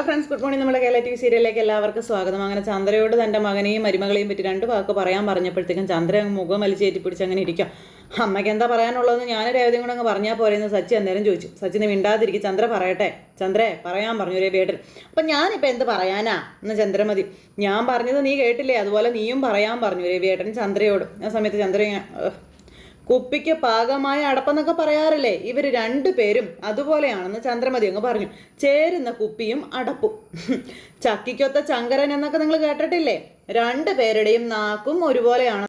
Hello friends good morning നമ്മുടെ Kerala T V സീരിയലിലേക്ക് എല്ലാവർക്കും സ്വാഗതം. അങ്ങനെ ചന്ദ്രയോട് തന്റെ മകനെയും മരുമകളെയും പറ്റി രണ്ട് വാക്ക് പറയാൻ പറഞ്ഞപ്പോഴത്തേക്കും ചന്ദ്ര മുഖം വലിച്ചേറ്റി പിടിച്ച് അങ്ങനെ ഇരിക്കാം അമ്മയ്ക്ക് എന്താ പറയാനുള്ളതെന്ന് ഞാൻ രേവതിയും കൂടെ അങ്ങ് പറഞ്ഞാൽ പോരെന്ന് സച്ചി അന്നേരം ചോദിച്ചു. സച്ചിന് മിണ്ടാതിരിക്കും ചന്ദ്ര പറയട്ടെ. ചന്ദ്രേ പറയാൻ പറഞ്ഞു രവിയേട്ടൻ അപ്പം ഞാനിപ്പോൾ എന്ത് പറയാനാ? എന്ന് ചന്ദ്രമതി ഞാൻ പറഞ്ഞത് നീ കേട്ടില്ലേ? അതുപോലെ നീയും പറയാൻ പറഞ്ഞു രവിയേട്ടൻ ചന്ദ്രയോട്. ആ സമയത്ത് ചന്ദ്ര ഇങ്ങനെ, "ഏഹ്, കുപ്പിക്ക് പാകമായ അടപ്പെന്നൊക്കെ പറയാറില്ലേ? ഇവർ രണ്ടുപേരും അതുപോലെയാണെന്ന് ചന്ദ്രമതി അങ്ങ് പറഞ്ഞു. ചേരുന്ന കുപ്പിയും അടപ്പും. ചക്കിക്കൊത്ത ചങ്കരൻ എന്നൊക്കെ നിങ്ങൾ കേട്ടിട്ടില്ലേ? രണ്ടു പേരുടെയും നാക്കും ഒരുപോലെയാണ്.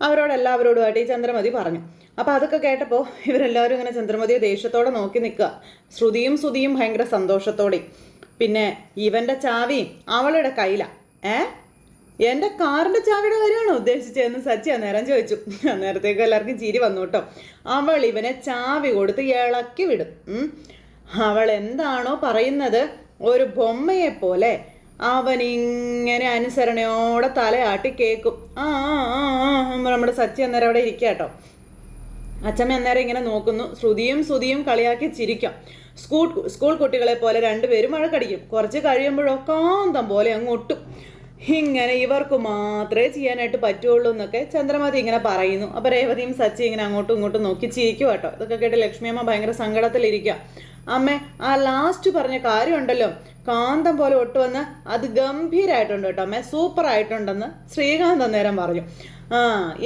അവരോടെല്ലാവരോടുമായിട്ട് ഈ ചന്ദ്രമതി പറഞ്ഞു. അപ്പോൾ അതൊക്കെ കേട്ടപ്പോൾ ഇവരെല്ലാവരും ഇങ്ങനെ ചന്ദ്രമതിയെ ദേഷ്യത്തോടെ നോക്കി നിൽക്കുക. ശ്രുതിയും ശ്രുതിയും ഭയങ്കര സന്തോഷത്തോടെ പിന്നെ ഇവന്റെ ചാവി അവളുടെ കയ്യിലാണ് ഏ? എന്റെ കാറിന്റെ ചാവിയുടെ കാര്യമാണോ ഉദ്ദേശിച്ചതെന്ന് സച്ചി അന്നേരം ചോദിച്ചു. അന്നേരത്തേക്ക് എല്ലാവർക്കും ചിരി വന്നു കേട്ടോ. അവൾ ഇവനെ ചാവി കൊടുത്ത് ഇളക്കി വിടും. അവൾ എന്താണോ പറയുന്നത് ഒരു ബൊമ്മയെ പോലെ അവൻ ഇങ്ങനെ അനുസരണയോടെ തലയാട്ടി കേൾക്കും ആ നമ്മുടെ സച്ചി അന്നേരം അവിടെ ഇരിക്കുക കേട്ടോ. അച്ഛമ്മ അന്നേരം ഇങ്ങനെ നോക്കുന്നു. ശ്രുതിയും ശ്രുതിയും കളിയാക്കി ചിരിക്കാം. സ്കൂൾ സ്കൂൾ കുട്ടികളെ പോലെ രണ്ടുപേരും വഴക്കടിക്കും. കുറച്ച് കഴിയുമ്പോഴോ കാന്തം പോലെ അങ്ങോട്ടും ഇങ്ങനെ ഇവർക്ക് മാത്രമേ ചെയ്യാനായിട്ട് പറ്റുള്ളൂ എന്നൊക്കെ ചന്ദ്രമതി ഇങ്ങനെ പറയുന്നു. അപ്പോൾ രേവതിയും സച്ചി ഇങ്ങനെ അങ്ങോട്ടും ഇങ്ങോട്ടും നോക്കി ചിരിക്കും കേട്ടോ. ഇതൊക്കെ കേട്ട് ലക്ഷ്മിയമ്മ ഭയങ്കര സങ്കടത്തിലിരിക്കുക അമ്മേ ആ ലാസ്റ്റ് പറഞ്ഞ കാര്യമുണ്ടല്ലോ. കാന്തം പോലെ ഒട്ടുവന്ന് അത് ഗംഭീരമായിട്ടുണ്ട് കേട്ടോ അമ്മേ. സൂപ്പർ ആയിട്ടുണ്ടെന്ന് ശ്രീകാന്ത് അന്നേരം പറഞ്ഞു. ആ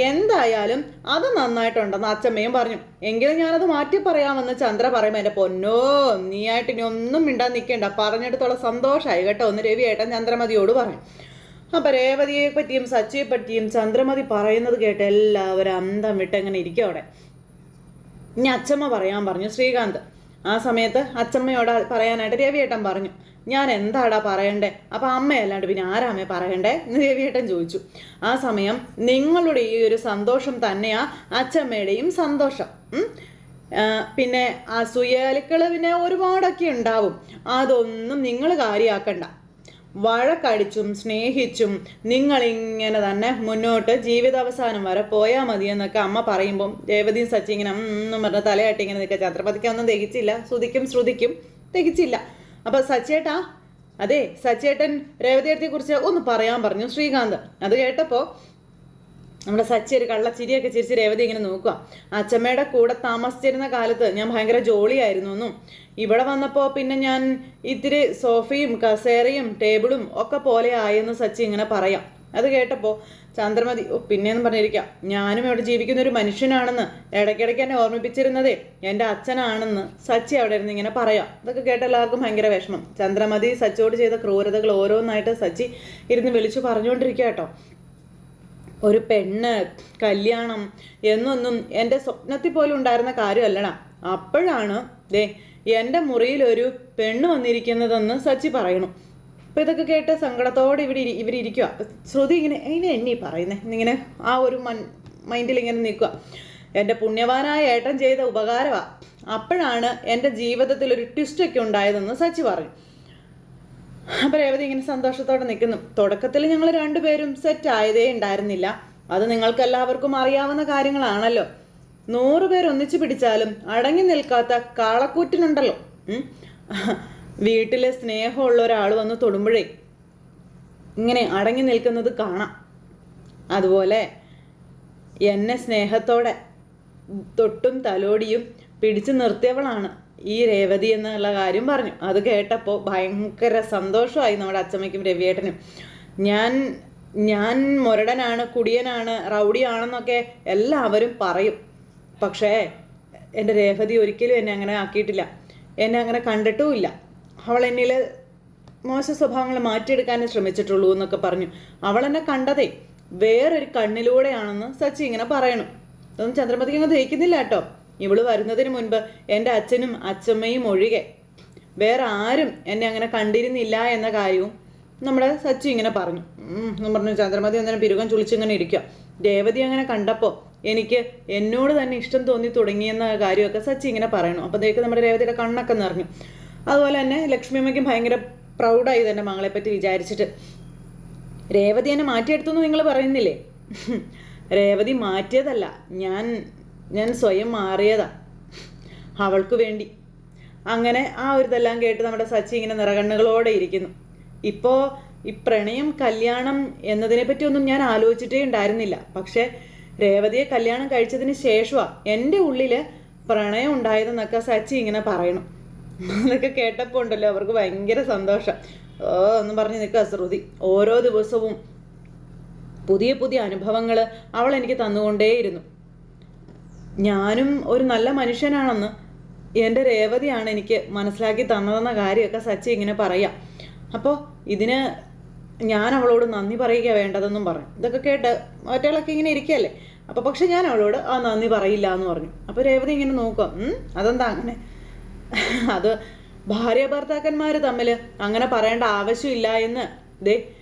എന്തായാലും അത് നന്നായിട്ടുണ്ടെന്ന് അച്ഛമ്മയും പറഞ്ഞു. എങ്കിലും ഞാനത് മാറ്റി പറയാമെന്ന് ചന്ദ്ര പറയുമ്പോൾ എന്റെ പൊന്നോ നീയായിട്ട് ഇനി ഒന്നും മിണ്ടാൻ നിൽക്കേണ്ട. പറഞ്ഞെടുത്തോളം സന്തോഷമായി കേട്ടോ ഒന്ന് രവിയായിട്ട് ചന്ദ്രമതിയോട് പറഞ്ഞു. അപ്പം രേവതിയെ പറ്റിയും സച്ചിയെ പറ്റിയും ചന്ദ്രമതി പറയുന്നത് കേട്ട് എല്ലാവരും അന്തം വിട്ടങ്ങനെ ഇരിക്കും അവിടെ. ഇനി അച്ചമ്മ പറയാൻ പറഞ്ഞു ശ്രീകാന്ത് ആ സമയത്ത് അച്ചമ്മയോട് പറയാനായിട്ട് രവിയേട്ടൻ പറഞ്ഞു. ഞാൻ എന്താടാ പറയണ്ടേ? അപ്പം അമ്മയല്ലാണ്ട് പിന്നെ ആരാമേ പറയണ്ടേ? എന്ന് രവിയേട്ടൻ ചോദിച്ചു. ആ സമയം നിങ്ങളുടെ ഈ ഒരു സന്തോഷം തന്നെയാ അച്ചമ്മയുടെയും സന്തോഷം. പിന്നെ അസൂയാലുക്കൾ പിന്നെ ഒരുപാടൊക്കെ ഉണ്ടാവും. അതൊന്നും നിങ്ങൾ കാര്യമാക്കണ്ട വഴക്കടിച്ചും സ്നേഹിച്ചും നിങ്ങളിങ്ങനെ തന്നെ മുന്നോട്ട് ജീവിതാവസാനം വരെ പോയാൽ മതി എന്നൊക്കെ അമ്മ പറയുമ്പം രേവതിയും സച്ചി ഇങ്ങനെ ഒന്നും പറഞ്ഞ തലയാട്ടി ഇങ്ങനെ നിൽക്കുക. ഛത്രപതിക്ക് ഒന്നും തികച്ചില്ല ശ്രുതിക്കും ശ്രുതിക്കും തികച്ചില്ല അപ്പോൾ സച്ചേട്ടാ അതെ സച്ചേട്ടൻ കുറിച്ച് ഒന്ന് പറയാൻ പറഞ്ഞു. ശ്രീകാന്ത് അത് കേട്ടപ്പോൾ നമ്മുടെ സച്ചി ഒരു കള്ളച്ചിരിയൊക്കെ ചിരിച്ച് രേവതി ഇങ്ങനെ നോക്കുക അച്ചമ്മയുടെ കൂടെ താമസിച്ചിരുന്ന കാലത്ത് ഞാൻ ഭയങ്കര ജോളിയായിരുന്നു എന്നും ഇവിടെ വന്നപ്പോൾ പിന്നെ ഞാൻ ഇത്തിരി സോഫയും കസേരയും ടേബിളും ഒക്കെ പോലെ ആയെന്ന് സച്ചി ഇങ്ങനെ പറയാം. അത് കേട്ടപ്പോൾ ചന്ദ്രമതി ഓ പിന്നെയെന്ന് പറഞ്ഞിരിക്കാം. ഞാനും ഇവിടെ ജീവിക്കുന്ന ഒരു മനുഷ്യനാണെന്ന് ഇടയ്ക്കിടയ്ക്ക് എന്നെ ഓർമ്മിപ്പിച്ചിരുന്നതേ എന്റെ അച്ഛനാണെന്ന് സച്ചി അവിടെ ഇരുന്ന് ഇങ്ങനെ പറയാം. ഇതൊക്കെ കേട്ട എല്ലാവർക്കും ഭയങ്കര വിഷമം. ചന്ദ്രമതി സച്ചിയോട് ചെയ്ത ക്രൂരതകൾ ഓരോന്നായിട്ട് സച്ചി ഇരുന്ന് വിളിച്ചു പറഞ്ഞുകൊണ്ടിരിക്കുക കേട്ടോ. ഒരു പെണ്ണ് കല്യാണം എന്നൊന്നും എന്റെ സ്വപ്നത്തിൽ പോലും ഉണ്ടായിരുന്ന കാര്യമല്ലടാ. അപ്പോഴാണ് ദേ എന്റെ മുറിയിൽ ഒരു പെണ്ണ് വന്നിരിക്കുന്നതെന്ന് സച്ചി പറയണു. അപ്പം ഇതൊക്കെ കേട്ട് സങ്കടത്തോടെ ഇവിടെ ഇവരിയ്ക്കുക ശ്രുതി ഇങ്ങനെ ഇനി എന്നെ പറയുന്നേ? ഇങ്ങനെ ആ ഒരു മൺ മൈൻഡിൽ ഇങ്ങനെ നിൽക്കുക എന്റെ പുണ്യവാനായ ഏട്ടൻ ചെയ്ത ഉപകാരമാണ് അപ്പോഴാണ് എന്റെ ജീവിതത്തിൽ ഒരു ട്വിസ്റ്റൊക്കെ ഉണ്ടായതെന്ന് സച്ചി പറഞ്ഞു അപ്പം രേവതി ഇങ്ങനെ സന്തോഷത്തോടെ നിൽക്കുന്നു. തുടക്കത്തിൽ ഞങ്ങൾ രണ്ടുപേരും സെറ്റ് ആയതേ ഉണ്ടായിരുന്നില്ല. അത് നിങ്ങൾക്ക് എല്ലാവർക്കും അറിയാവുന്ന കാര്യങ്ങളാണല്ലോ. നൂറുപേരൊന്നിച്ചു പിടിച്ചാലും അടങ്ങി നിൽക്കാത്ത കാളക്കൂറ്റിനുണ്ടല്ലോ വീട്ടിലെ സ്നേഹമുള്ള ഒരാൾ വന്ന് തൊടുമ്പോഴേ ഇങ്ങനെ അടങ്ങി നിൽക്കുന്നത് കാണാം. അതുപോലെ എന്നെ സ്നേഹത്തോടെ തൊട്ടും തലോടിയും പിടിച്ചു നിർത്തിയവളാണ്. ഈ രേവതി എന്നുള്ള കാര്യം പറഞ്ഞു. അത് കേട്ടപ്പോൾ ഭയങ്കര സന്തോഷമായി നമ്മുടെ അച്ചമ്മയ്ക്കും രവിയേട്ടനും. ഞാൻ ഞാൻ മുരടനാണ് കുടിയനാണ് റൗഡിയാണെന്നൊക്കെ എല്ലാവരും പറയും. പക്ഷേ എന്റെ രേവതി ഒരിക്കലും എന്നെ അങ്ങനെ ആക്കിയിട്ടില്ല. എന്നെ അങ്ങനെ കണ്ടിട്ടുമില്ല. അവൾ എന്നിൽ മോശ സ്വഭാവങ്ങൾ മാറ്റിയെടുക്കാനേ ശ്രമിച്ചിട്ടുള്ളൂ എന്നൊക്കെ പറഞ്ഞു. അവൾ എന്നെ കണ്ടതേ വേറൊരു കണ്ണിലൂടെയാണെന്ന് സച്ചി ഇങ്ങനെ പറയണു. അതൊന്നും ചന്ദ്രമതിക്ക് അങ്ങ് ദഹിക്കുന്നില്ല കേട്ടോ. ഇവൾ വരുന്നതിന് മുൻപ് എന്റെ അച്ഛനും അച്ഛമ്മയും ഒഴികെ വേറെ ആരും എന്നെ അങ്ങനെ കണ്ടിരുന്നില്ല എന്ന കാര്യവും നമ്മുടെ സച്ചു ഇങ്ങനെ പറഞ്ഞു. എന്ന് പറഞ്ഞു ചന്ദ്രമതി അന്നേരം പിരുകം ചുളിച്ചിങ്ങനെ ഇരിക്കുക. രേവതി അങ്ങനെ കണ്ടപ്പോൾ എനിക്ക് എന്നോട് തന്നെ ഇഷ്ടം തോന്നി തുടങ്ങിയെന്ന കാര്യമൊക്കെ സച്ചി ഇങ്ങനെ പറയണു അപ്പോഴത്തേക്ക് നമ്മുടെ രേവതിയുടെ കണ്ണൊക്കെ നിറഞ്ഞു. അതുപോലെ തന്നെ ലക്ഷ്മിയമ്മയ്ക്കും ഭയങ്കര പ്രൗഡായി തന്നെ മകളെ പറ്റി വിചാരിച്ചിട്ട്. രേവതി എന്നെ മാറ്റിയെടുത്തു നിങ്ങൾ പറയുന്നില്ലേ? രേവതി മാറ്റിയതല്ല. ഞാൻ ഞാൻ സ്വയം മാറിയതാ. അവൾക്ക് വേണ്ടി. അങ്ങനെ ആ ഒരു ഇതെല്ലാം കേട്ട് നമ്മുടെ സച്ചി ഇങ്ങനെ നിറകണ്ണുകളോടെ ഇരിക്കുന്നു. ഇപ്പോൾ ഈ പ്രണയം കല്യാണം എന്നതിനെ പറ്റിയൊന്നും ഞാൻ ആലോചിച്ചിട്ടേ ഉണ്ടായിരുന്നില്ല. പക്ഷേ രേവതിയെ കല്യാണം കഴിച്ചതിന് ശേഷമാണ് എന്റെ ഉള്ളിൽ പ്രണയം ഉണ്ടായതെന്നൊക്കെ സച്ചി ഇങ്ങനെ പറയണം. അതൊക്കെ കേട്ടപ്പോൾ ഉണ്ടല്ലോ അവർക്ക് ഭയങ്കര സന്തോഷം. ഓ എന്ന് പറഞ്ഞ് നിൽക്കുക ശ്രുതി. ഓരോ ദിവസവും പുതിയ പുതിയ അനുഭവങ്ങൾ അവൾ എനിക്ക് തന്നുകൊണ്ടേയിരുന്നു. ഞാനും ഒരു നല്ല മനുഷ്യനാണെന്ന് എന്റെ രേവതിയാണ് എനിക്ക് മനസ്സിലാക്കി തന്നതെന്ന കാര്യമൊക്കെ സച്ചി ഇങ്ങനെ പറയാം. അപ്പോൾ ഇതിന് ഞാൻ അവളോട് നന്ദി പറയുക വേണ്ടതെന്നും പറഞ്ഞു. ഇതൊക്കെ കേട്ട് ഒറ്റകളൊക്കെ ഇങ്ങനെ ഇരിക്കുകയല്ലേ അപ്പോൾ പക്ഷെ ഞാൻ അവളോട് ആ നന്ദി പറയില്ല എന്ന് പറഞ്ഞു. അപ്പോൾ രേവതി ഇങ്ങനെ നോക്കാം "ഉം, അതെന്താ അങ്ങനെ? അത് ഭാര്യ ഭർത്താക്കന്മാർ തമ്മിൽ അങ്ങനെ പറയേണ്ട ആവശ്യമില്ല എന്ന്. ദേ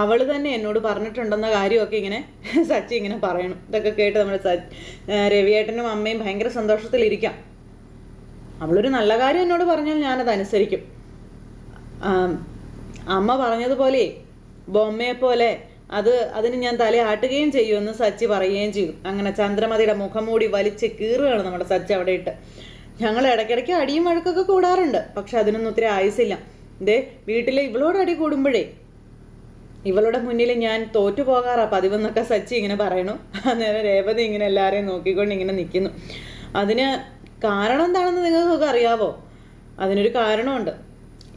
അവൾ തന്നെ എന്നോട് പറഞ്ഞിട്ടുണ്ടെന്ന കാര്യമൊക്കെ ഇങ്ങനെ സച്ചി ഇങ്ങനെ പറയണം. ഇതൊക്കെ കേട്ട് നമ്മുടെ രവിയേട്ടനും അമ്മയും ഭയങ്കര സന്തോഷത്തിലിരിക്കാം. അവളൊരു നല്ല കാര്യം എന്നോട് പറഞ്ഞാൽ ഞാനത് അനുസരിക്കും. അമ്മ പറഞ്ഞതുപോലെ ബൊമ്മയെ പോലെ അത് അതിന് ഞാൻ തലയാട്ടുകയും ചെയ്യുമെന്ന് സച്ചി പറയുകയും ചെയ്തു. അങ്ങനെ ചന്ദ്രമതിയുടെ മുഖം മൂടി വലിച്ച് കീറുകയാണ് നമ്മുടെ സച്ചി അവിടെ ഇട്ട്. ഞങ്ങൾ ഇടയ്ക്കിടയ്ക്ക് അടിയും വഴക്കൊക്കെ കൂടാറുണ്ട്. പക്ഷെ അതിനൊന്നും ഒത്തിരി ആയുസില്ല ദേ വീട്ടിലെ ഇവളോട് അടി കൂടുമ്പോഴേ ഇവളുടെ മുന്നിൽ ഞാൻ തോറ്റു പോകാറാ പതിവെന്നൊക്കെ സച്ചി ഇങ്ങനെ പറയണു. അന്നേരം രേവതി ഇങ്ങനെ എല്ലാവരെയും നോക്കിക്കൊണ്ട് ഇങ്ങനെ നിൽക്കുന്നു അതിന് കാരണം എന്താണെന്ന് നിങ്ങൾക്കൊക്കെ അറിയാവോ? അതിനൊരു കാരണമുണ്ട്.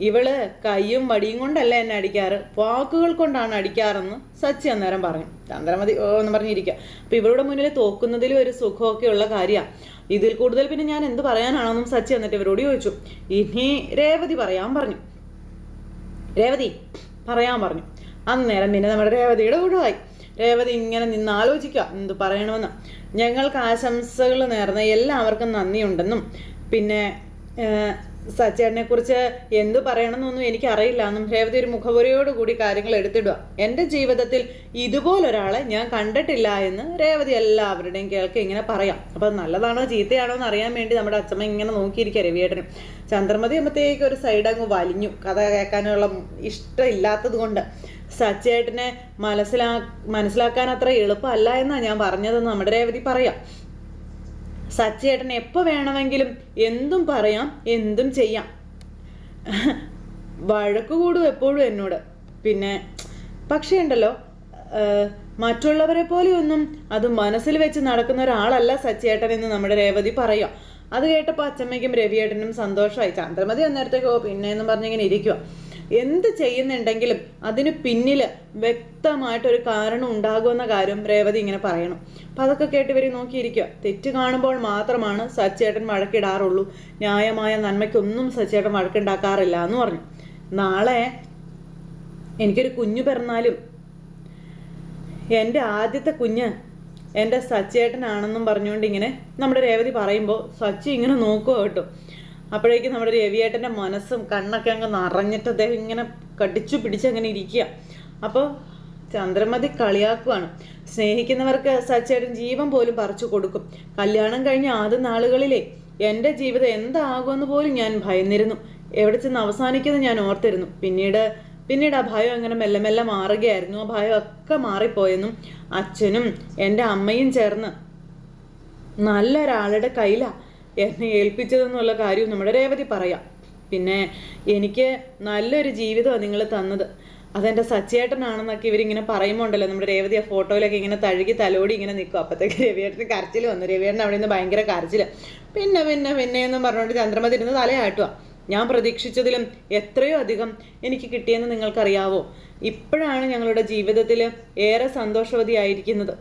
ഇവൾ കയ്യും വടിയും കൊണ്ടല്ല എന്നെ അടിക്കാറ്? വാക്കുകൾ കൊണ്ടാണ് അടിക്കാറെന്ന് സച്ചി അന്നേരം പറഞ്ഞു. ചന്ദ്രമതി ഓ എന്ന് പറഞ്ഞിരിക്കുക. അപ്പൊ ഇവളുടെ മുന്നിൽ തോക്കുന്നതിലും ഒരു സുഖമൊക്കെ ഉള്ള കാര്യമാണ് ഇതിൽ കൂടുതൽ പിന്നെ ഞാൻ എന്ത് പറയാനാണെന്നും സച്ചി എന്നിട്ട് ഇവരോട് ചോദിച്ചു. ഇനി രേവതി പറയാൻ പറഞ്ഞു. രേവതി പറയാൻ പറഞ്ഞു. അന്നേരം പിന്നെ നമ്മുടെ രേവതിയുടെ ഒഴിവായി രേവതി ഇങ്ങനെ നിന്ന് ആലോചിക്കുക എന്ത് പറയണമെന്ന്. ഞങ്ങൾക്ക് ആശംസകൾ നേർന്ന എല്ലാവർക്കും നന്ദിയുണ്ടെന്നും പിന്നെ സച്ചേട്ടനെ കുറിച്ച് എന്ത് പറയണമെന്നൊന്നും എനിക്കറിയില്ല എന്നും രേവതി ഒരു മുഖപുരയോട് കൂടി കാര്യങ്ങൾ എടുത്തിടുക. എന്റെ ജീവിതത്തിൽ ഇതുപോലൊരാളെ ഞാൻ കണ്ടിട്ടില്ല എന്ന് രേവതി എല്ലാവരുടെയും കേൾക്കുക ഇങ്ങനെ പറയാം. അപ്പം നല്ലതാണോ ചീത്തയാണോ എന്ന് അറിയാൻ വേണ്ടി നമ്മുടെ അച്ഛമ്മ ഇങ്ങനെ നോക്കിയിരിക്കുക രവിയേട്ടനും. ചന്ദ്രമതി അമ്മത്തേക്ക് ഒരു സൈഡ് അങ്ങ് വലിഞ്ഞു. കഥ കേൾക്കാനുള്ള ഇഷ്ടമില്ലാത്തത് കൊണ്ട് സച്ചേട്ടനെ മനസ്സിലാ മനസ്സിലാക്കാൻ അത്ര എളുപ്പമല്ല എന്നാണ് ഞാൻ പറഞ്ഞതെന്ന് നമ്മുടെ രേവതി പറയാം. സച്ചേട്ടൻ എപ്പോൾ വേണമെങ്കിലും എന്തും പറയാം എന്തും ചെയ്യാം. വഴക്ക് കൂടും എപ്പോഴും എന്നോട്. പിന്നെ പക്ഷേ ഉണ്ടല്ലോ മറ്റുള്ളവരെ പോലെയൊന്നും അത് മനസ്സിൽ വെച്ച് നടക്കുന്ന ഒരാളല്ല സച്ചേട്ടൻ എന്ന് നമ്മുടെ രേവതി പറയാം. അത് കേട്ടപ്പോൾ അച്ചമ്മയ്ക്കും രവിയേട്ടനും സന്തോഷമായി. ചന്ദ്രമതി അന്നേരത്തേക്ക് പിന്നെ എന്ന് പറഞ്ഞിങ്ങനെ ഇരിക്കുക എന്ത് ചെയ്യുന്നുണ്ടെങ്കിലും അതിന് പിന്നിൽ വ്യക്തമായിട്ടൊരു കാരണം ഉണ്ടാകുമെന്ന കാര്യം രേവതി ഇങ്ങനെ പറയണം. അപ്പം അതൊക്കെ കേട്ട് ഇവർ നോക്കിയിരിക്കുക. തെറ്റ് കാണുമ്പോൾ മാത്രമാണ് സച്ചേട്ടൻ വഴക്കിടാറുള്ളൂ. ന്യായമായ നന്മയ്ക്കൊന്നും സച്ചേട്ടൻ വഴക്കുണ്ടാക്കാറില്ല എന്ന് പറഞ്ഞു. നാളെ എനിക്കൊരു കുഞ്ഞു പിറന്നാലും എന്റെ ആദ്യത്തെ കുഞ്ഞ് എന്റെ സച്ചേട്ടനാണെന്നും പറഞ്ഞുകൊണ്ട് ഇങ്ങനെ നമ്മുടെ രേവതി പറയുമ്പോൾ സച്ചി ഇങ്ങനെ നോക്കുക കേട്ടോ. അപ്പോഴേക്കും നമ്മുടെ രവിയേട്ടന്റെ മനസ്സും കണ്ണൊക്കെ അങ്ങ് നിറഞ്ഞിട്ട് അദ്ദേഹം ഇങ്ങനെ കടിച്ചു പിടിച്ച് അങ്ങനെ ഇരിക്കുക. അപ്പോൾ ചന്ദ്രമതി കളിയാക്കുവാണ്. സ്നേഹിക്കുന്നവർക്ക് സച്ചേട്ടൻ ജീവൻ പോലും പറിച്ചു കൊടുക്കും. കല്യാണം കഴിഞ്ഞ ആദ്യ നാളുകളിലെ എന്റെ ജീവിതം എന്താകുമെന്ന് പോലും ഞാൻ ഭയന്നിരുന്നു. എവിടെ ചെന്ന് അവസാനിക്കുന്നത് ഞാൻ ഓർത്തിരുന്നു. പിന്നീട് പിന്നീട് ആ ഭയം അങ്ങനെ മെല്ലെ മെല്ലെ മാറുകയായിരുന്നു. ആ ഭയം ഒക്കെ മാറിപ്പോയെന്നും അച്ഛനും എന്റെ അമ്മയും ചേർന്ന് നല്ലൊരാളുടെ കയ്യിലാണ് എന്നെ ഏൽപ്പിച്ചതെന്നുള്ള കാര്യവും നമ്മുടെ രേവതി പറയാം. പിന്നെ എനിക്ക് നല്ലൊരു ജീവിതമാണ് നിങ്ങൾ തന്നത്. അതെന്റെ സച്ചേട്ടനാണെന്നൊക്കെ ഇവരിങ്ങനെ പറയുമ്പോൾ ഉണ്ടല്ലോ നമ്മുടെ രേവതി ആ ഫോട്ടോയിലൊക്കെ ഇങ്ങനെ തഴുകി തലോടി ഇങ്ങനെ നിൽക്കും അപ്പോഴത്തേക്ക് രവിയേട്ടന് കരച്ചിൽ വന്നു. രവിയേട്ടൻ അവിടെ നിന്ന് ഭയങ്കര കരച്ചിൽ പിന്നെ പിന്നെ പിന്നെ എന്നും പറഞ്ഞുകൊണ്ട് ചന്ദ്രമതി ഇരുന്ന് തലയാട്ടുക ഞാൻ പ്രതീക്ഷിച്ചതിലും എത്രയോ അധികം എനിക്ക് കിട്ടിയെന്ന് നിങ്ങൾക്കറിയാവോ? ഇപ്പോഴാണ് ഞങ്ങളുടെ ജീവിതത്തിൽ ഏറെ സന്തോഷവതിയായിരിക്കുന്നത്.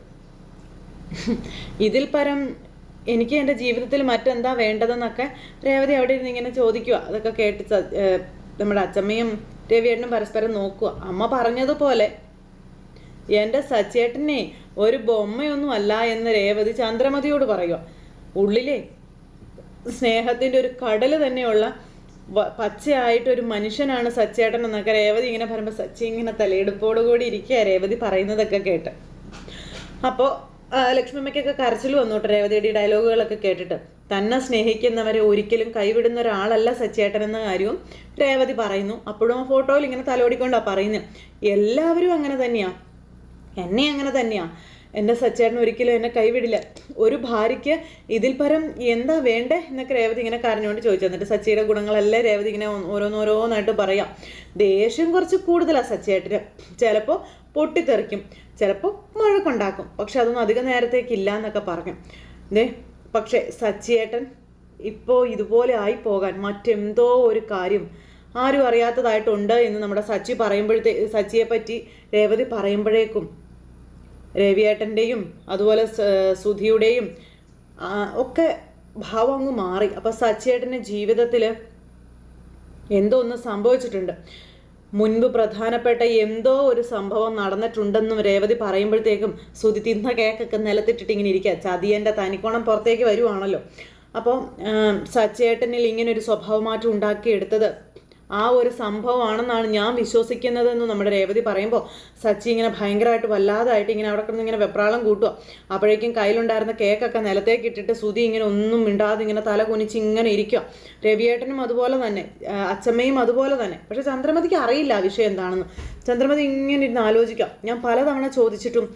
ഇതിൽ പരം എനിക്ക് എന്റെ ജീവിതത്തിൽ മറ്റെന്താ വേണ്ടതെന്നൊക്കെ രേവതി അവിടെ ഇരുന്ന് ഇങ്ങനെ ചോദിക്കുക അതൊക്കെ കേട്ട് നമ്മുടെ അച്ചമ്മയും രവിയേട്ടനും പരസ്പരം നോക്കുക അമ്മ പറഞ്ഞതുപോലെ എന്റെ സച്ചേട്ടനെ ഒരു ബൊമ്മയൊന്നും അല്ല എന്ന് രേവതി ചന്ദ്രമതിയോട് പറയുക ഉള്ളിലെ സ്നേഹത്തിന്റെ ഒരു കടൽ തന്നെയുള്ള പച്ചയായിട്ട് പച്ചയായിട്ടൊരു മനുഷ്യനാണ് സച്ചേട്ടൻ എന്നൊക്കെ രേവതി ഇങ്ങനെ പറയുമ്പോൾ സച്ചി ഇങ്ങനെ തലയെടുപ്പോടുകൂടി ഇരിക്കുക രേവതി പറയുന്നതൊക്കെ കേട്ട്. അപ്പോൾ ലക്ഷ്മിമ്മയ്ക്കൊക്കെ കരച്ചിൽ വന്നു കേട്ടോ രേവതിയുടെ ഡയലോഗുകളൊക്കെ കേട്ടിട്ട്. തന്നെ സ്നേഹിക്കുന്നവരെ ഒരിക്കലും കൈവിടുന്ന ഒരാളല്ല സച്ചേട്ടൻ എന്ന കാര്യവും രേവതി പറയുന്നു. അപ്പോഴും ആ ഫോട്ടോയിൽ ഇങ്ങനെ തലോടിക്കൊണ്ടാണ് പറയുന്നത് എല്ലാവരും അങ്ങനെ തന്നെയാ. എന്നെ അങ്ങനെ തന്നെയാ. എന്റെ സച്ചേട്ടൻ ഒരിക്കലും എന്നെ കൈവിടില്ല. ഒരു ഭാര്യയ്ക്ക് ഇതിൽ പരം എന്താ വേണ്ടേ എന്നൊക്കെ രേവതി ഇങ്ങനെ കരഞ്ഞുകൊണ്ട് ചോദിച്ചു. എന്നിട്ട് സച്ചിയുടെ ഗുണങ്ങളെല്ലാം രേവതി ഇങ്ങനെ ഓരോന്നോരോന്നായിട്ട് പറയാം. ദേഷ്യം കുറച്ച് കൂടുതലാണ് സച്ചേട്ടന് ചിലപ്പോൾ പൊട്ടിത്തെറിക്കും. ചിലപ്പോൾ മുഴക്കുണ്ടാക്കും. പക്ഷെ അതൊന്നും അധികം നേരത്തേക്കില്ല എന്നൊക്കെ പറഞ്ഞു. ദേ പക്ഷെ സച്ചിയേട്ടൻ ഇപ്പോൾ ഇതുപോലെ ആയി പോകാൻ മറ്റെന്തോ ഒരു കാര്യം ആരും അറിയാത്തതായിട്ടുണ്ട് എന്ന് നമ്മുടെ സച്ചി പറയുമ്പോഴത്തേ സച്ചിയെ പറ്റി രേവതി പറയുമ്പോഴേക്കും രവിയേട്ടന്റെയും അതുപോലെ സുധിയുടെയും ഒക്കെ ഭാവം അങ്ങ് മാറി. അപ്പോൾ സച്ചിയേട്ടന്റെ ജീവിതത്തിൽ എന്തോ ഒന്ന് സംഭവിച്ചിട്ടുണ്ട്. മുൻപ് പ്രധാനപ്പെട്ട എന്തോ ഒരു സംഭവം നടന്നിട്ടുണ്ടെന്നും രേവതി പറയുമ്പോഴത്തേക്കും സുതി തിന്ന കേക്കൊക്കെ നിലത്തിട്ടിട്ട് ഇങ്ങനെ ഇരിക്കുക ചതിയന്റെ തനിക്കോണം പുറത്തേക്ക് വരുവാണല്ലോ. അപ്പോൾ സച്ചേട്ടനിൽ ഇങ്ങനെ ഒരു സ്വഭാവമാറ്റം ഉണ്ടാക്കിയെടുത്തത് ആ ഒരു സംഭവമാണെന്നാണ് ഞാൻ വിശ്വസിക്കുന്നതെന്ന് നമ്മുടെ രേവതി പറയുമ്പോൾ സച്ചി ഇങ്ങനെ ഭയങ്കരമായിട്ട് വല്ലാതായിട്ട് ഇങ്ങനെ അവിടെ കിടന്ന് ഇങ്ങനെ വെപ്രാളം കൂട്ടുക അപ്പോഴേക്കും കയ്യിലുണ്ടായിരുന്ന കേക്കൊക്കെ നിലത്തേക്ക് ഇട്ടിട്ട് സുതി ഇങ്ങനെ ഒന്നും മിണ്ടാതെ ഇങ്ങനെ തല കുനിച്ച് ഇങ്ങനെ ഇരിക്കുക രവിയേട്ടനും അതുപോലെ തന്നെ അച്ചമ്മയും അതുപോലെ തന്നെ. പക്ഷെ ചന്ദ്രമതിക്ക് അറിയില്ല ആ വിഷയം എന്താണെന്ന്. ചന്ദ്രമതി ഇങ്ങനെ ഇരുന്ന് ആലോചിക്കാം ഞാൻ പലതവണ ചോദിച്ചിട്ടും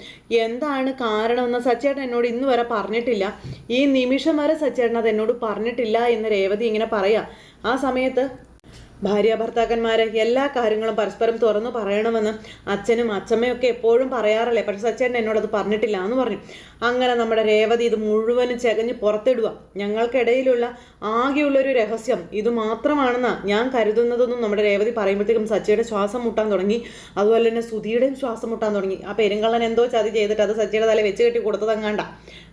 എന്താണ് കാരണമെന്ന് സച്ചേട്ടൻ എന്നോട് ഇന്ന് വരെ പറഞ്ഞിട്ടില്ല. ഈ നിമിഷം വരെ സച്ചേട്ടൻ അത് എന്നോട് പറഞ്ഞിട്ടില്ല എന്ന് രേവതി ഇങ്ങനെ പറയാം. ആ സമയത്ത് ഭാര്യ ഭർത്താക്കന്മാരെ എല്ലാ കാര്യങ്ങളും പരസ്പരം തുറന്നു പറയണമെന്ന് അച്ഛനും അച്ഛമ്മയും ഒക്കെ എപ്പോഴും പറയാറല്ലേ? പക്ഷെ സച്ചേട്ടൻ എന്നോടത് പറഞ്ഞിട്ടില്ല എന്ന് പറഞ്ഞു. അങ്ങനെ നമ്മുടെ രേവതി ഇത് മുഴുവനും ചകഞ്ഞ് പുറത്തിടുക. ഞങ്ങൾക്കിടയിലുള്ള ആകെയുള്ളൊരു രഹസ്യം ഇത് മാത്രമാണെന്നാണ് ഞാൻ കരുതുന്നതെന്നും നമ്മുടെ രേവതി പറയുമ്പോഴത്തേക്കും സച്ചിയുടെ ശ്വാസം മുട്ടാൻ തുടങ്ങി. അതുപോലെ തന്നെ സുധിയുടെയും ശ്വാസം മുട്ടാൻ തുടങ്ങി. ആ പെരുങ്കള്ളൻ എന്തോ ചതി ചെയ്തിട്ട് അത് സച്ചിയുടെ തല വെച്ച് കെട്ടി കൊടുത്തതങ്ങാണ്ട.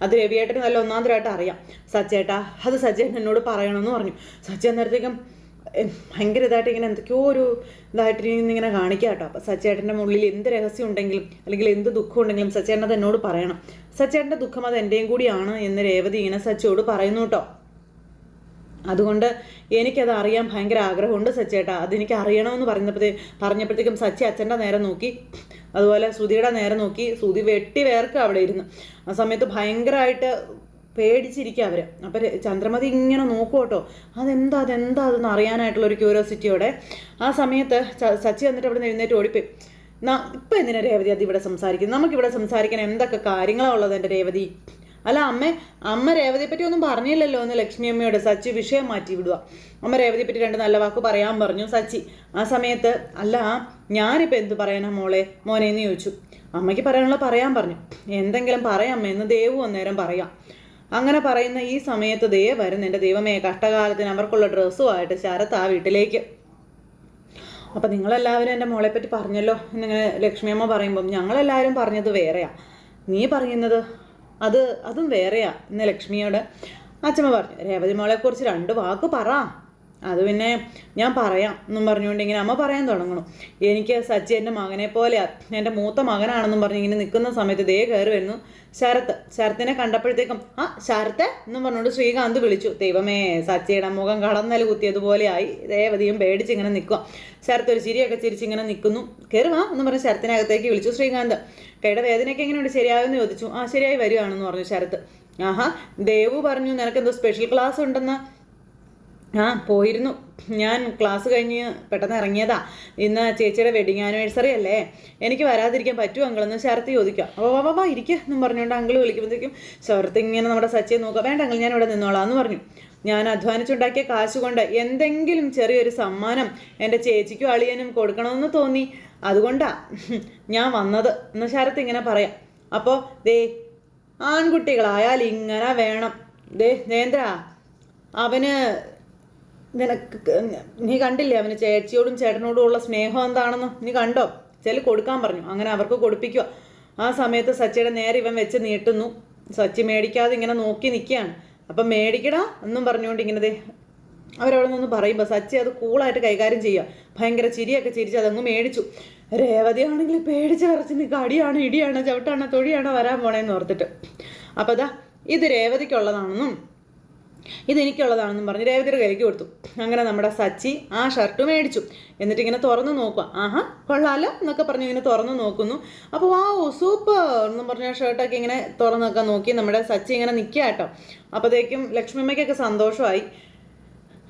അത് രവിയേട്ടന് നല്ല ഒന്നാന്തരമായിട്ട് അറിയാം. സച്ചേട്ടാ അത് സച്ചേട്ടൻ എന്നോട് പറയണമെന്ന് പറഞ്ഞു. സച്ചി അന്നേരത്തേക്കും എ- ഭയങ്കര ഇതായിട്ട് ഇങ്ങനെ എന്തൊക്കെയോ ഒരു ഇതായിട്ട് ഇങ്ങനെ കാണിക്കാം കേട്ടോ. അപ്പം സച്ചേട്ടന്റെ ഉള്ളിൽ എന്ത് രഹസ്യം ഉണ്ടെങ്കിലും അല്ലെങ്കിൽ എന്ത് ദുഃഖം ഉണ്ടെങ്കിലും സച്ചേട്ടൻ അത് എന്നോട് പറയണം. സച്ചേട്ടന്റെ ദുഃഖം അത് എന്റെയും കൂടിയാണ് എന്ന് രേവതി ഇങ്ങനെ സച്ചോട് പറയുന്നു കേട്ടോ. അതുകൊണ്ട് എനിക്കത് അറിയാൻ ഭയങ്കര ആഗ്രഹമുണ്ട് സച്ചേട്ടാ. അതെനിക്ക് അറിയണമെന്ന് പറഞ്ഞപ്പോഴത്തേ പറഞ്ഞപ്പോഴത്തേക്കും സച്ചി അച്ഛന്റെ നേരെ നോക്കി. അതുപോലെ സുധിയുടെ നേരെ നോക്കി. സുധി വെട്ടി വേർക്ക് അവിടെ ഇരുന്ന്. ആ സമയത്ത് ഭയങ്കരമായിട്ട് പേടിച്ചിരിക്കുക അവർ അപ്പം ചന്ദ്രമതി ഇങ്ങനെ നോക്കും അതെന്താ അതെന്താ അതെന്ന് അറിയാനായിട്ടുള്ള ഒരു ക്യൂരിയോസിറ്റിയോടെ ആ സമയത്ത് സച്ചി വന്നിട്ട് അവിടെ എഴുന്നേറ്റ് ഓടിപ്പോയി. ഇപ്പം എന്തിനാ രേവതി അത് ഇവിടെ സംസാരിക്കുന്നത് നമുക്കിവിടെ സംസാരിക്കാൻ എന്തൊക്കെ കാര്യങ്ങളാണ് ഉള്ളത് എന്റെ രേവതി? അല്ല അമ്മ അമ്മ രേവതിയെ പറ്റി ഒന്നും പറഞ്ഞില്ലല്ലോ എന്ന് ലക്ഷ്മി അമ്മയോട്. സച്ചി വിഷയം മാറ്റി വിടുക അമ്മ രേവതിയെ പറ്റി രണ്ട് നല്ല വാക്ക് പറയാൻ പറഞ്ഞു സച്ചി. ആ സമയത്ത് അല്ല ഞാനിപ്പോൾ എന്ത് പറയാനാ മോളെ? മോനെ എന്ന് ചോദിച്ചു. അമ്മയ്ക്ക് പറയാനുള്ള പറയാൻ പറഞ്ഞു. എന്തെങ്കിലും പറയാം അമ്മ എന്ന് ദേവു അന്നേരം പറയാം. അങ്ങനെ പറയുന്ന ഈ സമയത്ത് ദേ വരുന്ന. എന്റെ ദൈവമേ കഷ്ടകാലത്തിന് അവർക്കുള്ള ഡ്രസ്സുമായിട്ട് ശരത്ത് ആ വീട്ടിലേക്ക്. അപ്പം നിങ്ങളെല്ലാവരും എന്റെ മോളെ പറ്റി പറഞ്ഞല്ലോ. എന്നിങ്ങനെ ലക്ഷ്മിയമ്മ പറയുമ്പം ഞങ്ങളെല്ലാവരും പറഞ്ഞത് വേറെയാ. നീ പറയുന്നത് അത് അതും വേറെയാ. എന്ന് ലക്ഷ്മിയോട് അച്ഛമ്മ പറഞ്ഞു. രേവതി മോളെക്കുറിച്ച് രണ്ട് വാക്ക് പറ. അത് പിന്നെ ഞാൻ പറയാം എന്നും പറഞ്ഞുകൊണ്ട് ഇങ്ങനെ അമ്മ പറയാൻ തുടങ്ങണം എനിക്ക് സച്ചി എന്റെ മകനെ പോലെ എന്റെ മൂത്ത മകനാണെന്നും പറഞ്ഞ് ഇങ്ങനെ നിൽക്കുന്ന സമയത്ത് ദേ കയറി വരുന്നു. ശരത്ത് ശരത്തിനെ കണ്ടപ്പോഴത്തേക്കും ആ ശരത്ത്? എന്നും പറഞ്ഞുകൊണ്ട് ശ്രീകാന്ത് വിളിച്ചു. ദൈവമേ സച്ചിയുടെ മുഖം കടന്നൽ കുത്തിയതുപോലെയായി. പേടിച്ച് ഇങ്ങനെ നിൽക്കുക ശരത്ത് ഒരു ചിരിയൊക്കെ ചിരിച്ച് ഇങ്ങനെ നിൽക്കുന്നു. കയറി വാ എന്ന് പറഞ്ഞ് ശരത്തിനകത്തേക്ക് വിളിച്ചു ശ്രീകാന്ത്. കൈയുടെ വേദനയൊക്കെ എങ്ങനെയുണ്ട്? ശരിയായെന്ന് ചോദിച്ചു. ആ ശരിയായി വരികയാണെന്ന് പറഞ്ഞു ശരത്ത്. ആഹാ ദേവു പറഞ്ഞു നിനക്ക് നിനക്കെന്തോ സ്പെഷ്യൽ ക്ലാസ് ഉണ്ടെന്ന് ആ പോയിരുന്നു. ഞാൻ ക്ലാസ് കഴിഞ്ഞ് പെട്ടെന്ന് ഇറങ്ങിയതാ. ഇന്ന് ചേച്ചിയുടെ വെഡിങ് ആനിവേഴ്സറി അല്ലേ? എനിക്ക് വരാതിരിക്കാൻ പറ്റുമോ അങ്കിളെന്ന് ശരത്ത് ചോദിക്കാം അപ്പോൾ വാ വാ ഇരിക്കുക എന്നും പറഞ്ഞുകൊണ്ട് അങ്കിൾ വിളിക്കുമ്പോഴത്തേക്കും ശരത്ത് ഇങ്ങനെ നമ്മുടെ സച്ചിയെ നോക്കുക. വേണ്ട അങ്കിൾ ഞാൻ ഇവിടെ നിന്നോളാം എന്ന് പറഞ്ഞു. ഞാൻ അധ്വാനിച്ചുണ്ടാക്കിയ കാശുകൊണ്ട് എന്തെങ്കിലും ചെറിയൊരു സമ്മാനം എന്റെ ചേച്ചിക്കും അളിയനും കൊടുക്കണമെന്ന് തോന്നി. അതുകൊണ്ടാണ് ഞാൻ വന്നത് എന്ന് ശരത്ത് ഇങ്ങനെ പറയാം. അപ്പോൾ ദേ ആൺകുട്ടികളായാൽ ഇങ്ങനെ വേണം. ദേ നേന്ദ്ര അവന് നിനക്ക് നീ കണ്ടില്ലേ അവന് ചേച്ചിയോടും ചേട്ടനോടും ഉള്ള സ്നേഹം എന്താണെന്ന്? നീ കണ്ടോ? ചെൽ കൊടുക്കാൻ പറഞ്ഞു. അങ്ങനെ അവർക്ക് കൊടുപ്പിക്കുക ആ സമയത്ത് സച്ചിയുടെ നേരെ ഇവൻ വെച്ച് നീട്ടുന്നു. സച്ചി മേടിക്കാതെ ഇങ്ങനെ നോക്കി നിൽക്കുകയാണ് അപ്പം മേടിക്കടാ എന്നും പറഞ്ഞുകൊണ്ട് ഇങ്ങനെ അവരവിടെ നിന്ന് പറയുമ്പോൾ സച്ചി അത് കൂളായിട്ട് കൈകാര്യം ചെയ്യുക ഭയങ്കര ചിരിയൊക്കെ ചിരിച്ച് അതങ്ങ് മേടിച്ചു. രേവതിയാണെങ്കിൽ പേടിച്ച് വിറച്ച് നിൽക്കുക അടിയാണോ ഇടിയാണോ ചവിട്ടാണോ തൊഴിയാണോ വരാൻ പോണേന്ന് ഓർത്തിട്ട്. അപ്പോൾ അതാ ഇത് രേവതിക്കുള്ളതാണെന്നും ഇതെനിക്കുള്ളതാണെന്നും പറഞ്ഞ് രേവതിയുടെ കയ്യിലേക്ക് കൊടുത്തു. അങ്ങനെ നമ്മുടെ സച്ചി ആ ഷർട്ട് മേടിച്ചു. എന്നിട്ട് ഇങ്ങനെ തുറന്നു നോക്കുക ആഹാ കൊള്ളാലോ എന്നൊക്കെ പറഞ്ഞ് ഇങ്ങനെ തുറന്നു നോക്കുന്നു. അപ്പോൾ വാവ് സൂപ്പർ എന്നും പറഞ്ഞ ഷർട്ടൊക്കെ ഇങ്ങനെ തുറന്നൊക്കെ നോക്കി നമ്മുടെ സച്ചി ഇങ്ങനെ നിൽക്കുക കേട്ടോ. അപ്പോഴത്തേക്കും ലക്ഷ്മിമ്മയ്ക്കൊക്കെ സന്തോഷമായി.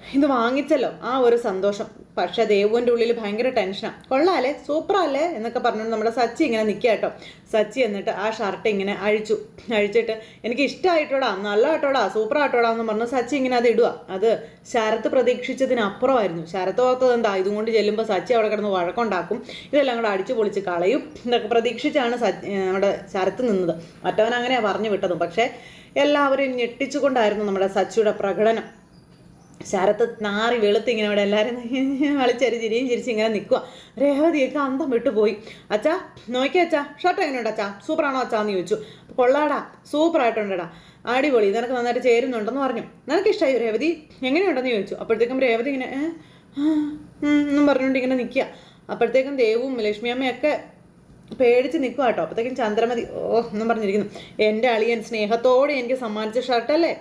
ഇത് വാങ്ങിച്ചല്ലോ. ആ ഒരു സന്തോഷം. പക്ഷെ ദേവുവിന്റെ ഉള്ളിൽ ഭയങ്കര ടെൻഷനാണ് കൊള്ളാല്ലേ? സൂപ്പറല്ലേ? എന്നൊക്കെ പറഞ്ഞു നമ്മുടെ സച്ചി ഇങ്ങനെ നിൽക്കുക കേട്ടോ. സച്ചി എന്നിട്ട് ആ ഷർട്ട് ഇങ്ങനെ അഴിച്ചു. അഴിച്ചിട്ട് എനിക്ക് ഇഷ്ടമായിട്ടോടാ നല്ല ആട്ടോടാ സൂപ്പർ ആട്ടോടാ എന്ന് പറഞ്ഞു സച്ചി ഇങ്ങനെ അത് ഇടുക അത് ശരത്ത് പ്രതീക്ഷിച്ചതിനപ്പുറമായിരുന്നു. ശരത്ത് ഓർത്തത് എന്താ ഇതും കൊണ്ട് ചെല്ലുമ്പോൾ സച്ചി അവിടെ കിടന്ന് വഴക്കുണ്ടാക്കും. ഇതെല്ലാം കൂടെ അടിച്ചു പൊളിച്ച് കളയും. എന്നൊക്കെ പ്രതീക്ഷിച്ചാണ് നമ്മുടെ ശരത്ത് നിന്നത്. മറ്റവൻ അങ്ങനെയാണ് പറഞ്ഞു വിട്ടതും. പക്ഷേ എല്ലാവരെയും ഞെട്ടിച്ചുകൊണ്ടായിരുന്നു നമ്മുടെ സച്ചിയുടെ പ്രകടനം. ശരത്ത് നാറി വെളുത്ത് ഇങ്ങനെ ഇവിടെ എല്ലാവരും കളിച്ചൊരു ചിരിയും ചിരിച്ച് ഇങ്ങനെ നിൽക്കുക രേവതിയൊക്കെ അന്തം വിട്ടു പോയി. അച്ഛാ നോക്കിയ അച്ഛാ ഷർട്ട് എങ്ങനെയുണ്ട് അച്ഛാ? സൂപ്പറാണോ അച്ഛാ? എന്ന് ചോദിച്ചു. കൊള്ളാടാ സൂപ്പറായിട്ടുണ്ടടാ. അടിപൊളി നിനക്ക് നന്നായിട്ട് ചേരുന്നുണ്ടെന്ന് പറഞ്ഞു. നിനക്ക് ഇഷ്ടമായി രേവതി? എങ്ങനെയുണ്ടെന്ന്? ചോദിച്ചു. അപ്പോഴത്തേക്കും രേവതി ഇങ്ങനെ എന്നും പറഞ്ഞുകൊണ്ട് ഇങ്ങനെ നിൽക്കുക അപ്പോഴത്തേക്കും ദേവും ലക്ഷ്മി അമ്മയൊക്കെ പേടിച്ച് നിൽക്കുക കേട്ടോ. അപ്പോഴത്തേക്കും ചന്ദ്രമതി ഓ എന്നും പറഞ്ഞിരിക്കുന്നു. എന്റെ അളിയൻ സ്നേഹത്തോടെ എനിക്ക് സമ്മാനിച്ച ഷർട്ടല്ലേ.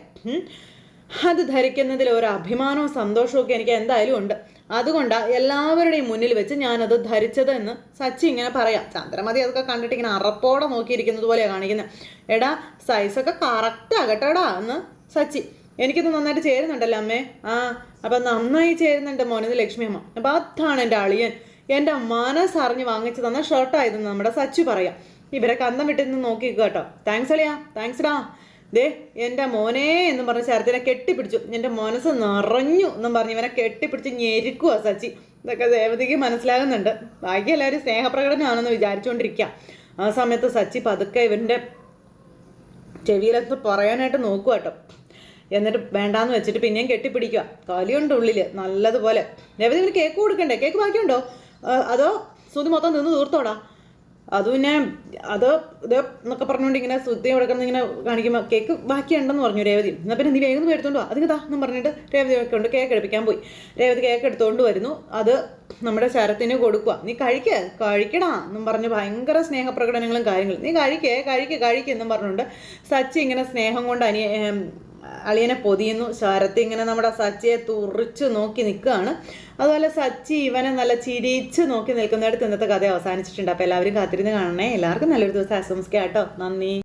അത് ധരിക്കുന്നതിൽ ഒരു അഭിമാനവും സന്തോഷവും ഒക്കെ എനിക്ക് എന്തായാലും ഉണ്ട്. അതുകൊണ്ടാണ് എല്ലാവരുടെയും മുന്നിൽ വെച്ച് ഞാനത് ധരിച്ചത് എന്ന് സച്ചി ഇങ്ങനെ പറയാം. ചന്ദ്രമതി അതൊക്കെ കണ്ടിട്ട് ഇങ്ങനെ അറപ്പോടെ നോക്കിയിരിക്കുന്നത് പോലെയാണ് കാണിക്കുന്നത് എടാ സൈസൊക്കെ കറക്റ്റ് ആകട്ടെടാ എന്ന് സച്ചി. എനിക്കിത് നന്നായിട്ട് ചേരുന്നുണ്ടല്ലോ അമ്മേ. ആ അപ്പം നന്നായി ചേരുന്നുണ്ട് മോനെന്ന് ലക്ഷ്മി അമ്മ. അപ്പം അതാണ് എന്റെ അളിയൻ. എന്റെ മനസ്സറിഞ്ഞ് വാങ്ങിച്ചു തന്ന ഷർട്ടായതെന്ന് നമ്മുടെ സച്ചി പറയാം. ഇവരെ കന്നം വിട്ടിരുന്ന് നോക്കി കേട്ടോ. താങ്ക്സ് അളിയാ. താങ്ക്സ് ഡാ ദേ എന്റെ മോനെ എന്നും പറഞ്ഞ് ശരത്തിനെ കെട്ടിപ്പിടിച്ചു. എന്റെ മനസ്സ് നിറഞ്ഞു എന്നും പറഞ്ഞ് ഇവനെ കെട്ടിപ്പിടിച്ച് ഞെരുക്കുക സച്ചി. ഇതൊക്കെ ദേവതയ്ക്ക് മനസ്സിലാകുന്നുണ്ട്. ബാക്കി എല്ലാവരും സ്നേഹപ്രകടനമാണെന്ന് വിചാരിച്ചുകൊണ്ടിരിക്കുക ആ സമയത്ത് സച്ചി പതുക്കെ ഇവന്റെ ചെവിയിലത്ത് പറയാനായിട്ട് നോക്കുക കേട്ടോ. എന്നിട്ട് വേണ്ടാന്ന് വെച്ചിട്ട് പിന്നെയും കെട്ടിപ്പിടിക്കുക കലിയുണ്ട് ഉള്ളിൽ നല്ലതുപോലെ. ദേവതി ഇവന് കേക്ക് കൊടുക്കണ്ടേ? കേക്ക് ബാക്കിയുണ്ടോ? അതോ സുതി മൊത്തം നിന്ന് തീർത്തോടാ? അത് പിന്നെ അത് ഇത് എന്നൊക്കെ പറഞ്ഞുകൊണ്ട് ഇങ്ങനെ സുത്തി അവിടെ ഇങ്ങനെ കാണിക്കുമ്പോൾ കേക്ക് ബാക്കിയുണ്ടെന്ന് പറഞ്ഞു രേവതി. എന്നാൽ പിന്നെ നീ വേഗം പോയി വാ. അതിന് താ എന്ന് പറഞ്ഞിട്ട് രേവതി ഒക്കെ ഉണ്ട്. കേക്ക് എടുപ്പിക്കാൻ പോയി. രേവതി കേക്ക് എടുത്തുകൊണ്ട് വരുന്നു. അത് നമ്മുടെ ശരത്തിന് കൊടുക്കുക നീ കഴിക്ക. കഴിക്കടാ എന്നും പറഞ്ഞ് ഭയങ്കര സ്നേഹപ്രകടനങ്ങളും കാര്യങ്ങളും. നീ കഴിക്കേ. കഴിക്ക് കഴിക്കെന്നും പറഞ്ഞുകൊണ്ട് സച്ചി ഇങ്ങനെ സ്നേഹം കൊണ്ട് അനിയ അളിയനെ പൊതിയുന്നു. ശാരത്തി ഇങ്ങനെ നമ്മുടെ സച്ചിയെ തുറിച്ച് നോക്കി നിൽക്കുകയാണ്. അതുപോലെ സച്ചി ഇവനെ നല്ല ചിരിച്ച് നോക്കി നിൽക്കുന്നിടത്ത് ഇന്നത്തെ കഥ അവസാനിച്ചിട്ടുണ്ട്. അപ്പോൾ എല്ലാവരും കാത്തിരുന്ന് കാണണേ. എല്ലാവർക്കും നല്ലൊരു ദിവസം ആശംസിക്കാം കേട്ടോ. നന്ദി.